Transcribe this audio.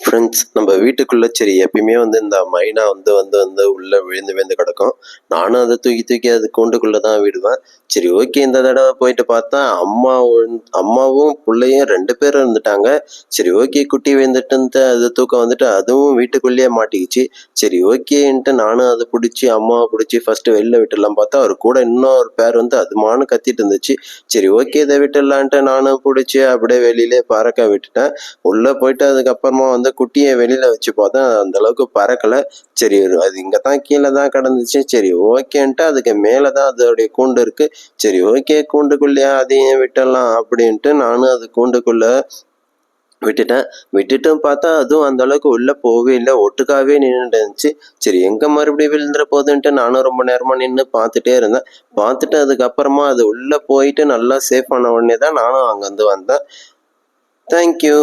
Friends நம்ம வீட்டுக்குள்ளே சரி எப்பயுமே வந்து இந்த மைனா வந்து வந்து வந்து உள்ளே விழுந்து விழுந்து கிடக்கும். நானும் அதை தூக்கி தூக்கி அது கூண்டுக்குள்ளே தான் விடுவேன். சரி ஓகே இந்த தடவை போயிட்டு பார்த்தா அம்மா அம்மாவும் பிள்ளையும் ரெண்டு பேரும் இருந்துட்டாங்க. சரி ஓகே குட்டி விழுந்துட்டு அது தூக்கம் வந்துட்டு அதுவும் வீட்டுக்குள்ளேயே மாட்டிக்கிச்சு. சரி ஓகேன்ட்டு நானும் அதை பிடிச்சி அம்மாவை பிடிச்சி ஃபஸ்ட்டு வெளில விட்டுடலாம் பார்த்தா அவர் கூட இன்னொரு பேர் வந்து அதுமானு கத்திட்டு இருந்துச்சு. சரி ஓகே இதை விட்டுடலான்ட்டு நானும் பிடிச்சி அப்படியே வெளியிலே பறக்க விட்டுட்டேன். உள்ளே போயிட்டு அதுக்கப்புறமா வந்து குட்டியை வெளியில் வச்சு பார்த்தா அந்த அளவுக்கு பறக்கலை. சரி அது இங்கே தான் கீழே தான் கிடந்துச்சு. சரி ஓகேன்ட்டு அதுக்கு மேலே தான் அதோடைய கூண்டு இருக்கு. சரி ஓகே கூண்டுக்குள்ளேயே அதையும் விட்டுடலாம் அப்படின்ட்டு நானும் அது கூண்டுக்குள்ள விட்டுட்டேன். விட்டுட்டும் பார்த்தா அதுவும் அந்த அளவுக்கு உள்ளே போகவே இல்லை. ஒட்டுக்காவே நின்றுட்டு இருந்துச்சு. சரி எங்கே மறுபடியும் விழுந்துற போகுதுன்ட்டு நானும் ரொம்ப நேரமாக நின்று பார்த்துட்டே இருந்தேன். பார்த்துட்டு அதுக்கப்புறமா அது உள்ளே போயிட்டு நல்லா சேஃப் ஆன உடனே தான் நானும் அங்கேருந்து வந்தேன். தேங்க்யூ